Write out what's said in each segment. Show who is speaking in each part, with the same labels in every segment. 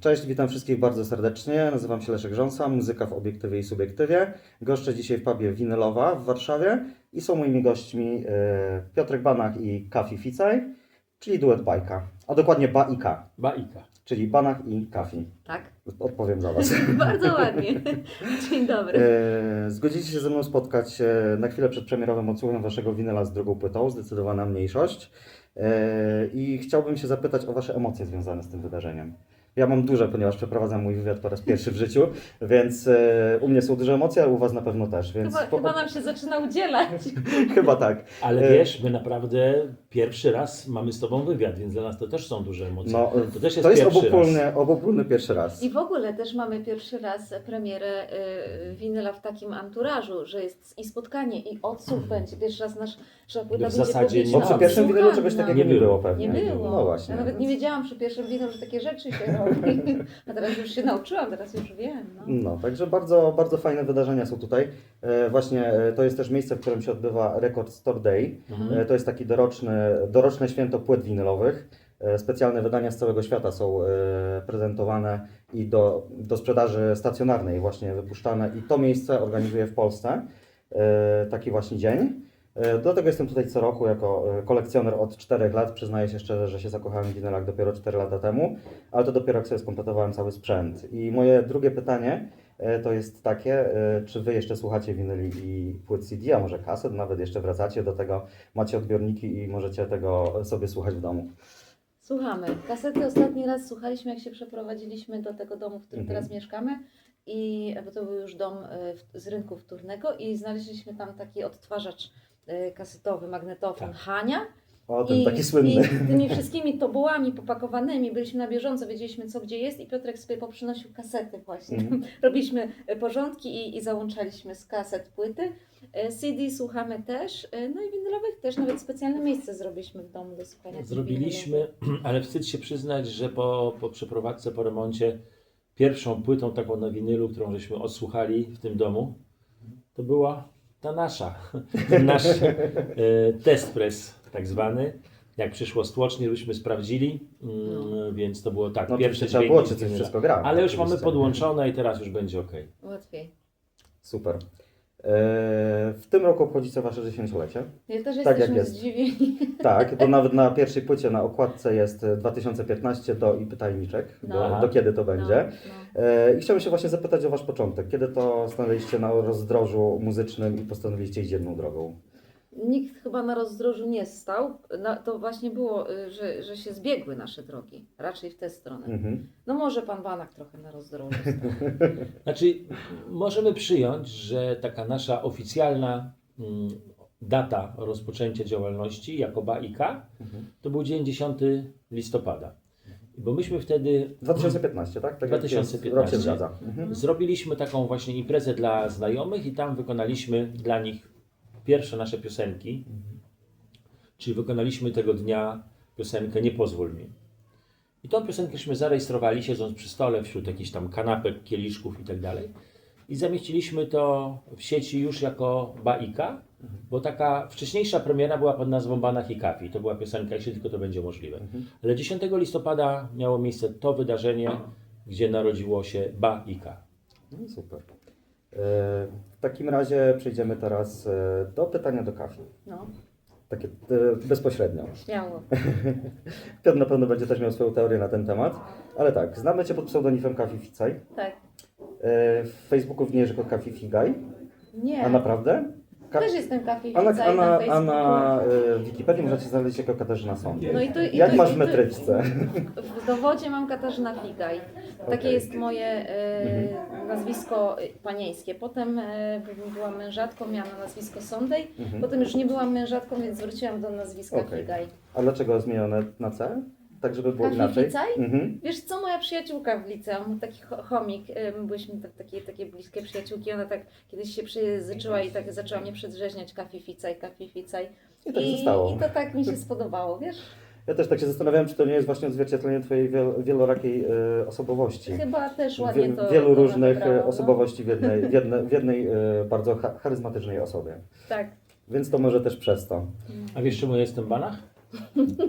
Speaker 1: Cześć, witam wszystkich bardzo serdecznie. Nazywam się Leszek Rząsa, muzyka w obiektywie i subiektywie. Goszczę dzisiaj w pubie Winylowa w Warszawie i są moimi gośćmi e, Piotrek Banach i Kafi Ficaj, czyli duet bajka, a dokładnie ba i ka,
Speaker 2: Baika.
Speaker 1: czyli Banach i Kafi.
Speaker 3: Tak,
Speaker 1: Odpowiem za Was.
Speaker 3: bardzo ładnie. Dzień dobry.
Speaker 1: E, Zgodzicie się ze mną spotkać e, na chwilę przed premierowym odsłuchem Waszego winyla z drugą płytą, zdecydowana mniejszość. I chciałbym się zapytać o Wasze emocje związane z tym wydarzeniem. Ja mam duże, ponieważ przeprowadzam mój wywiad po raz pierwszy w życiu, więc e, u mnie są duże emocje, a u Was na pewno też. Więc
Speaker 3: Chyba,
Speaker 1: po-
Speaker 3: chyba nam się zaczyna udzielać.
Speaker 1: chyba tak.
Speaker 2: Ale
Speaker 1: E,
Speaker 2: wiesz, my naprawdę pierwszy raz mamy z Tobą wywiad, więc dla nas to też są duże emocje.
Speaker 1: No,
Speaker 2: to też jest,
Speaker 1: to jest
Speaker 2: pierwszy
Speaker 1: obopólny, obopólny pierwszy raz.
Speaker 3: I w ogóle też mamy pierwszy raz premierę y, winyla w takim anturażu, że jest i spotkanie, i odsłuch będzie. Pierwszy raz nasz, nasza płyta
Speaker 2: W
Speaker 3: będzie
Speaker 2: zasadzie nie
Speaker 1: Bo przy pierwszym winylu czegoś takiego
Speaker 2: Nie
Speaker 1: nie,
Speaker 2: było.
Speaker 1: było pewnie.
Speaker 3: Nie było.
Speaker 1: No właśnie.
Speaker 3: Ja nawet nie wiedziałam przy pierwszym winylu, że takie rzeczy się. A teraz już się nauczyłam, teraz już wiem. No.
Speaker 1: No, także bardzo, bardzo fajne wydarzenia są tutaj. E, właśnie e, to jest też miejsce, w którym się odbywa Record Store Day.
Speaker 2: Mhm.
Speaker 1: E, to jest taki doroczny, doroczne święto płyt winylowych. E, specjalne wydania z całego świata są e, prezentowane i do, do sprzedaży stacjonarnej właśnie wypuszczane. I to miejsce organizuje w Polsce e, taki właśnie dzień. E, Do tego jestem tutaj co roku jako e, kolekcjoner od 4 lat. Przyznaję się szczerze, że się zakochałem w winylach dopiero 4 lata temu, ale to dopiero jak sobie skompletowałem cały sprzęt. I moje drugie pytanie e, to jest takie, czy Wy jeszcze słuchacie winyli i płyt CD, a może kaset, nawet jeszcze wracacie do tego, macie odbiorniki i możecie tego sobie słuchać w domu.
Speaker 3: Słuchamy. Kasety ostatni raz słuchaliśmy, jak się przeprowadziliśmy do tego domu, w którym
Speaker 1: Mhm.
Speaker 3: teraz mieszkamy. I, bo to był już dom z rynku wtórnego i znaleźliśmy tam taki odtwarzacz kasetowy, magnetofon
Speaker 2: Tak.
Speaker 3: Hania.
Speaker 1: O, ten
Speaker 3: I,
Speaker 1: taki słynny.
Speaker 3: I z tymi wszystkimi tobołami popakowanymi byliśmy na bieżąco, wiedzieliśmy co gdzie jest i Piotrek sobie poprzynosił kasety właśnie.
Speaker 1: Mhm.
Speaker 3: Robiliśmy e, porządki i, i załączaliśmy z kaset płyty. E, CD słuchamy też, no i winylowych też, nawet specjalne miejsce zrobiliśmy w domu do słuchania.
Speaker 2: Zrobiliśmy, ale wstyd się przyznać, że po, po przeprowadzce, po remoncie, pierwszą płytą taką na winylu, którą żeśmy odsłuchali w tym domu, to była ta nasza, ten nasz e, test press tak zwany. Jak przyszło stłocznie, byśmy sprawdzili, mm,
Speaker 3: No.
Speaker 2: więc to było tak,
Speaker 1: No,
Speaker 2: pierwsze
Speaker 1: trzeba było, czy coś wszystko gra.
Speaker 2: Ale już mamy podłączone i teraz już będzie ok.
Speaker 3: Łatwiej.
Speaker 1: Super. E, w tym roku obchodzicie Wasze dziesięciolecie.
Speaker 3: Ja też
Speaker 1: Tak jak jest.
Speaker 3: zdziwieni.
Speaker 1: Tak, bo nawet na pierwszej płycie na okładce jest e, 2015 do i pytajniczek, do,
Speaker 3: No.
Speaker 1: do kiedy to będzie.
Speaker 3: No, no.
Speaker 1: E, I chciałbym się właśnie zapytać o Wasz początek. Kiedy to stanęliście na rozdrożu muzycznym i postanowiliście iść jedną drogą?
Speaker 3: Nikt chyba na rozdrożu nie stał. No, to właśnie było, y, że, że się zbiegły nasze drogi. Raczej w tę stronę.
Speaker 1: Mhm.
Speaker 3: No może pan Banak trochę na rozdrożu stał.
Speaker 2: Znaczy, możemy przyjąć, że taka nasza oficjalna mm, data rozpoczęcia działalności jako BAIK
Speaker 1: Mhm.
Speaker 2: to był dzień 10 listopada. Bo myśmy wtedy
Speaker 1: 2015, tak? tak jak jest,
Speaker 2: 2015.
Speaker 1: Rok się zgadza. Mhm.
Speaker 2: zrobiliśmy taką właśnie imprezę dla znajomych i tam wykonaliśmy dla nich pierwsze nasze piosenki. Czyli wykonaliśmy tego dnia piosenkę Nie pozwól mi. I tą piosenkę zarejestrowali, siedząc przy stole wśród jakichś tam kanapek, kieliszków i tak dalej. I zamieściliśmy to w sieci już jako Baika, bo taka wcześniejsza premiera była pod nazwą Banach i Kafi. To była piosenka, jeśli tylko to będzie możliwe. Ale 10 listopada miało miejsce to wydarzenie, gdzie narodziło się Baika.
Speaker 1: No, super. W takim razie przejdziemy teraz e, do pytania do kafi.
Speaker 3: No,
Speaker 1: Takie e, bezpośrednio.
Speaker 3: śmiało.
Speaker 1: Piotr na pewno będzie też miał swoją teorię na ten temat, ale tak, znamy Cię pod pseudonimem Kafi Ficaj.
Speaker 3: Tak.
Speaker 1: E, W Facebooku widniejesz jako Kafi Figaj.
Speaker 3: Nie.
Speaker 1: A naprawdę?
Speaker 3: Też jestem kafi
Speaker 1: a na,
Speaker 3: na,
Speaker 1: a na, a
Speaker 3: Facebooku.
Speaker 1: na e, Wikipedii możecie znaleźć jako Katarzyna Sąd.
Speaker 3: No i to, i
Speaker 1: Jak
Speaker 3: to,
Speaker 1: masz
Speaker 3: i
Speaker 1: w
Speaker 3: to-
Speaker 1: metryczce?
Speaker 3: W dowodzie mam Katarzyna Figaj. Takie
Speaker 1: Okej.
Speaker 3: jest moje e,
Speaker 1: Mhm.
Speaker 3: nazwisko e, panieńskie. Potem e, byłam mężatką, miałam nazwisko Sondej.
Speaker 1: Mhm.
Speaker 3: Potem już nie byłam mężatką, więc wróciłam do nazwiska
Speaker 1: Okej.
Speaker 3: Figaj.
Speaker 1: A dlaczego zmienione na C? Tak, żeby było
Speaker 3: Kafi
Speaker 1: inaczej?
Speaker 3: Ficaj?
Speaker 1: Mhm.
Speaker 3: Wiesz co, moja przyjaciółka w liceum, taki cho- chomik, my byliśmy tak, takie, takie bliskie przyjaciółki, ona tak kiedyś się przyjęzyczyła i tak zaczęła mnie przedrzeźniać kafi ficaj, kafi ficaj.
Speaker 1: I tak
Speaker 3: I,
Speaker 1: zostało.
Speaker 3: I to tak mi się spodobało, wiesz?
Speaker 1: Ja też tak się zastanawiałem, czy to nie jest właśnie odzwierciedlenie Twojej wiel- wielorakiej e, osobowości.
Speaker 3: Chyba też ładnie
Speaker 1: Wie-
Speaker 3: to
Speaker 1: wielu
Speaker 3: to
Speaker 1: różnych e,
Speaker 3: no.
Speaker 1: osobowości w jednej, w jednej, w jednej e, bardzo cha- charyzmatycznej osobie.
Speaker 3: Tak.
Speaker 1: Więc to może też przez to.
Speaker 2: A wiesz czemu ja jestem Banach?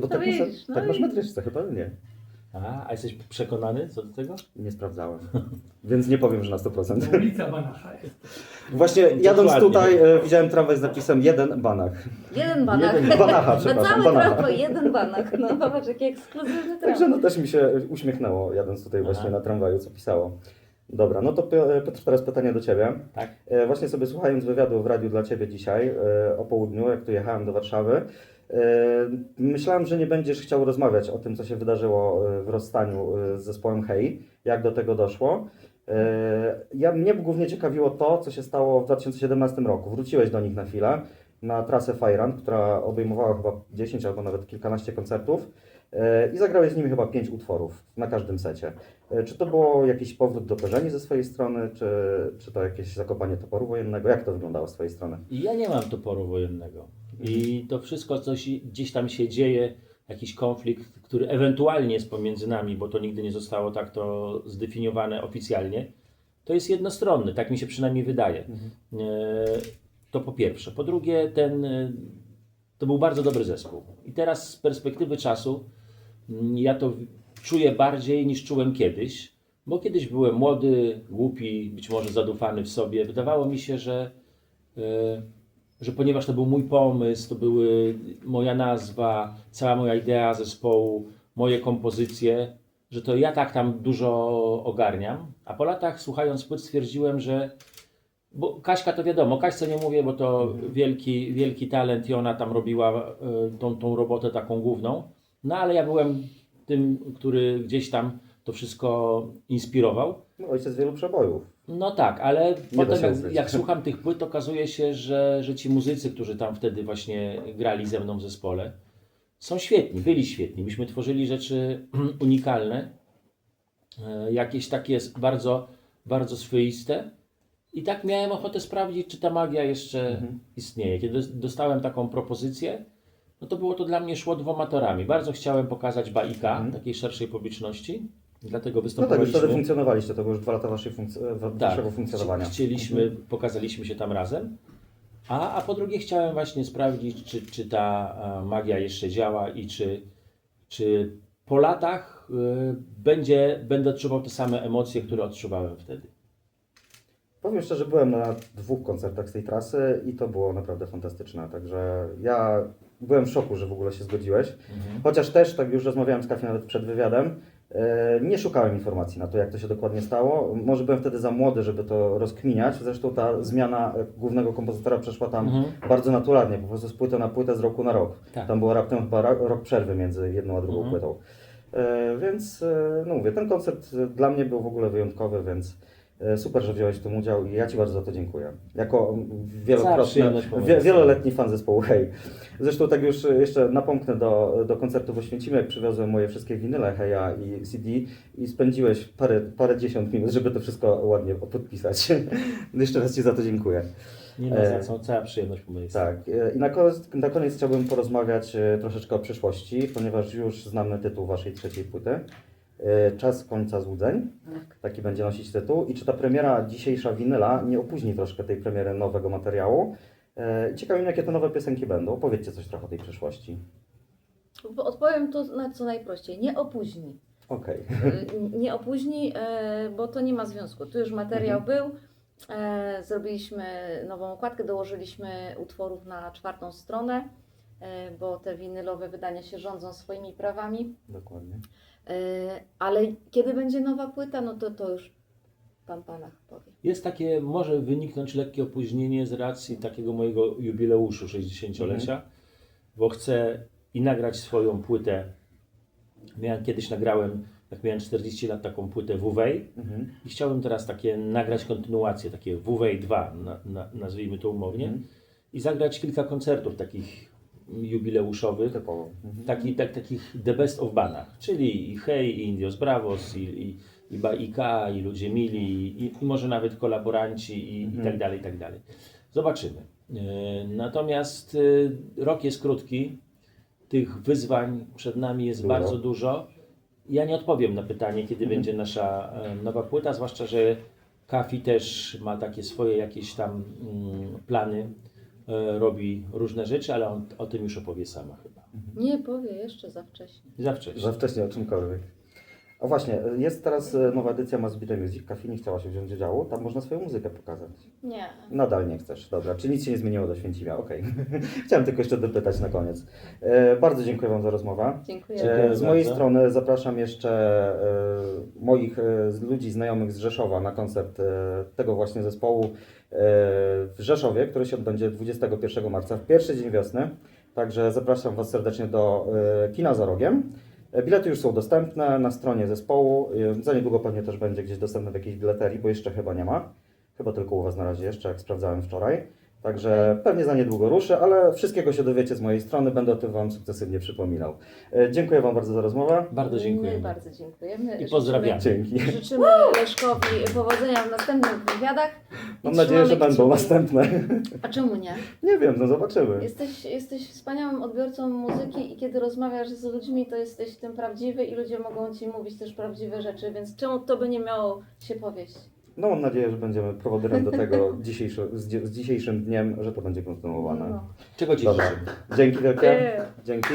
Speaker 1: Bo tak,
Speaker 3: widzisz,
Speaker 1: masz,
Speaker 3: no
Speaker 1: tak masz
Speaker 3: i-
Speaker 1: metryczce, chyba nie.
Speaker 2: A, a jesteś przekonany co do tego?
Speaker 1: Nie sprawdzałem. Więc nie powiem, że na 100%.
Speaker 4: Ulica Banacha jest.
Speaker 1: Właśnie jadąc
Speaker 2: Dokładnie.
Speaker 1: tutaj e, widziałem tramwaj z napisem jeden banach.
Speaker 3: Jeden banach.
Speaker 1: Jeden banacha,
Speaker 3: Na
Speaker 1: przepraszam,
Speaker 3: cały
Speaker 1: banacha.
Speaker 3: tramwaj jeden banach. No zobacz, jaki ekskluzywny
Speaker 1: Także
Speaker 3: tramwaj.
Speaker 1: no też mi się uśmiechnęło jadąc tutaj właśnie
Speaker 2: Aha.
Speaker 1: na tramwaju, co pisało. Dobra, no to Pio- Piotr, teraz pytanie do Ciebie.
Speaker 2: Tak.
Speaker 1: E, Właśnie sobie słuchając wywiadu w radiu dla Ciebie dzisiaj e, o południu, jak tu jechałem do Warszawy, e, myślałem, że nie będziesz chciał rozmawiać o tym, co się wydarzyło e, w rozstaniu e, z zespołem Hej, jak do tego doszło. Ja, mnie głównie ciekawiło to, co się stało w 2017 roku. Wróciłeś do nich na chwilę, na trasę Fajran, która obejmowała chyba 10 albo nawet kilkanaście koncertów i zagrałeś z nimi chyba 5 utworów na każdym secie. Czy to było jakiś powrót do korzeni ze swojej strony, czy, czy to jakieś zakopanie toporu wojennego? Jak to wyglądało z Twojej strony?
Speaker 2: Ja nie mam toporu wojennego. I to wszystko, co gdzieś tam się dzieje, jakiś konflikt, który ewentualnie jest pomiędzy nami, bo to nigdy nie zostało tak to zdefiniowane oficjalnie, to jest jednostronny, tak mi się przynajmniej wydaje. E, To po pierwsze. Po drugie, ten, e, to był bardzo dobry zespół. I teraz z perspektywy czasu mm, ja to czuję bardziej niż czułem kiedyś, bo kiedyś byłem młody, głupi, być może zadufany w sobie. Wydawało mi się, że, e, że ponieważ to był mój pomysł, to były moja nazwa, cała moja idea zespołu, moje kompozycje, że to ja tak tam dużo ogarniam. A po latach słuchając płyt stwierdziłem, że bo Kaśka to wiadomo, Kaśce nie mówię, bo to wielki, wielki talent i ona tam robiła e, tą, tą robotę taką główną. No ale ja byłem tym, który gdzieś tam to wszystko inspirował.
Speaker 1: No, ojciec wielu przebojów.
Speaker 2: No tak, ale
Speaker 1: da
Speaker 2: potem jak, jak słucham tych płyt, okazuje się, że, że ci muzycy, którzy tam wtedy właśnie grali ze mną w zespole, są świetni, byli świetni. Myśmy tworzyli rzeczy unikalne, e, jakieś takie bardzo, bardzo swoiste. I tak miałem ochotę sprawdzić, czy ta magia jeszcze
Speaker 1: Mhm.
Speaker 2: istnieje. Kiedy dos- dostałem taką propozycję, no to było to dla mnie szło dwoma torami. Bardzo chciałem pokazać Baika
Speaker 1: Mhm.
Speaker 2: takiej szerszej publiczności, dlatego
Speaker 1: No tak, już
Speaker 2: występowaliśmy.
Speaker 1: wtedy funkcjonowaliście, to było już dwa lata waszej funkc- e, waszego
Speaker 2: Tak,
Speaker 1: funkcjonowania.
Speaker 2: chci- Chcieliśmy, pokazaliśmy się tam razem. A, a po drugie chciałem właśnie sprawdzić, czy, czy ta e, magia jeszcze działa i czy, czy po latach e, będzie, będę odczuwał te same emocje, które odczuwałem wtedy.
Speaker 1: Powiem szczerze, byłem na dwóch koncertach z tej trasy i to było naprawdę fantastyczne. Także ja byłem w szoku, że w ogóle się zgodziłeś. Chociaż też, tak już rozmawiałem z Kafi nawet przed wywiadem, nie szukałem informacji na to, jak to się dokładnie stało. Może byłem wtedy za młody, żeby to rozkminiać. Zresztą ta zmiana e, głównego kompozytora przeszła tam
Speaker 2: Mhm.
Speaker 1: bardzo naturalnie, po prostu z płyty na płytę, z roku na rok.
Speaker 2: Tak.
Speaker 1: Tam było raptem chyba rok przerwy między jedną a drugą
Speaker 2: Mhm.
Speaker 1: płytą. E, więc, e, no mówię, ten koncert e, dla mnie był w ogóle wyjątkowy, więc e, super, że wziąłeś w tym udział i ja Ci bardzo za to dziękuję. Jako mm, wielokrotny, wie, wieloletni fan zespołu Hej. Zresztą tak już e, jeszcze napomknę do, do koncertu w Oświęcimiu, jak przywiozłem moje wszystkie winyle Heja i CD i spędziłeś parę, parę dziesiąt minut, żeby to wszystko ładnie podpisać. jeszcze raz Ci za to dziękuję.
Speaker 2: Nie ma
Speaker 1: E,
Speaker 2: za co, cała przyjemność po mojej stronie.
Speaker 1: Tak, e, i na koniec, na koniec chciałbym porozmawiać e, troszeczkę o przyszłości, ponieważ już znamy tytuł Waszej trzeciej płyty. E, Czas końca złudzeń,
Speaker 3: Tak.
Speaker 1: taki będzie nosić tytuł. I czy ta premiera dzisiejsza winyla nie opóźni troszkę tej premiery nowego materiału? E, Ciekawi mnie, jakie te nowe piosenki będą. Powiedzcie coś trochę o tej przyszłości.
Speaker 3: Odpowiem to na co najprościej. Nie opóźni.
Speaker 1: Okej.
Speaker 3: Y, Nie opóźni, e, bo to nie ma związku. Tu już materiał był. e, Zrobiliśmy nową okładkę, dołożyliśmy utworów na czwartą stronę, e, bo te winylowe wydania się rządzą swoimi prawami.
Speaker 1: Dokładnie.
Speaker 3: E, Ale kiedy będzie nowa płyta, no to to już Pan Panach powie.
Speaker 2: Jest takie, może wyniknąć lekkie opóźnienie z racji takiego mojego jubileuszu 60-lecia, bo chcę i nagrać swoją płytę. Miałem kiedyś nagrałem, jak miałem 40 lat, taką płytę WW
Speaker 1: Mhm.
Speaker 2: i chciałbym teraz takie nagrać kontynuację, takie WW 2, na, na, nazwijmy to umownie,
Speaker 1: Mhm.
Speaker 2: i zagrać kilka koncertów takich jubileuszowych.
Speaker 1: Mhm.
Speaker 2: Taki, tak, takich The Best of Banach, czyli i Hej, i Indios Bravos, i, i, i Baika, i Ludzie Mili, i, i może nawet kolaboranci, i, i
Speaker 1: Mhm.
Speaker 2: tak dalej, i tak dalej. Zobaczymy. E, Natomiast e, rok jest krótki, tych wyzwań przed nami jest
Speaker 1: Dużo.
Speaker 2: bardzo dużo. Ja nie odpowiem na pytanie, kiedy
Speaker 1: Mhm.
Speaker 2: będzie nasza e, nowa płyta, zwłaszcza, że Kafi też ma takie swoje jakieś tam mm, plany, robi różne rzeczy, ale on o tym już opowie sama chyba.
Speaker 3: Nie powie jeszcze za wcześnie.
Speaker 2: Za wcześnie.
Speaker 1: Za wcześnie o czymkolwiek. A właśnie, jest teraz e, nowa edycja Must Be The Music. Kafi nie chciała się wziąć udziału. Tam można swoją muzykę pokazać.
Speaker 3: Nie.
Speaker 1: Nadal nie chcesz, dobra. Czy nic się nie zmieniło do Święcimia? Okej. Chciałem tylko jeszcze dopytać na koniec. E, bardzo dziękuję Wam za rozmowę.
Speaker 3: Dziękuję.
Speaker 1: E, z mojej
Speaker 2: bardzo.
Speaker 1: strony zapraszam jeszcze e, moich e, ludzi znajomych z Rzeszowa na koncert e, tego właśnie zespołu e, w Rzeszowie, który się odbędzie 21 marca, w pierwszy dzień wiosny. Także zapraszam Was serdecznie do e, kina za rogiem. E, Bilety już są dostępne na stronie zespołu. E, Za niedługo pewnie też będzie gdzieś dostępne w jakiejś bileterii, bo jeszcze chyba nie ma. Chyba tylko u Was na razie jeszcze, jak sprawdzałem wczoraj. Także pewnie za niedługo ruszę, ale wszystkiego się dowiecie z mojej strony, będę o tym Wam sukcesywnie przypominał. E, Dziękuję Wam bardzo za rozmowę.
Speaker 2: Bardzo
Speaker 3: My
Speaker 2: dziękujemy.
Speaker 3: bardzo dziękujemy.
Speaker 2: I pozdrawiamy.
Speaker 1: Dzięki.
Speaker 3: Życzymy, życzymy Leszkowi powodzenia w następnych wywiadach. i
Speaker 1: Mam nadzieję, że
Speaker 3: trzymamy
Speaker 1: będą
Speaker 3: kciuki.
Speaker 1: następne.
Speaker 3: A czemu nie?
Speaker 1: Nie wiem, no zobaczymy.
Speaker 3: Jesteś, jesteś wspaniałym odbiorcą muzyki i kiedy rozmawiasz z ludźmi, to jesteś tym prawdziwy i ludzie mogą Ci mówić też prawdziwe rzeczy, więc czemu to by nie miało się powieść?
Speaker 1: No mam nadzieję, że będziemy prowodyrem do tego dzisiejszy, z, dzi- z dzisiejszym dniem, że to będzie kontynuowane.
Speaker 3: No.
Speaker 2: Czego życzymy?
Speaker 1: Dzięki wielkie. Dzięki.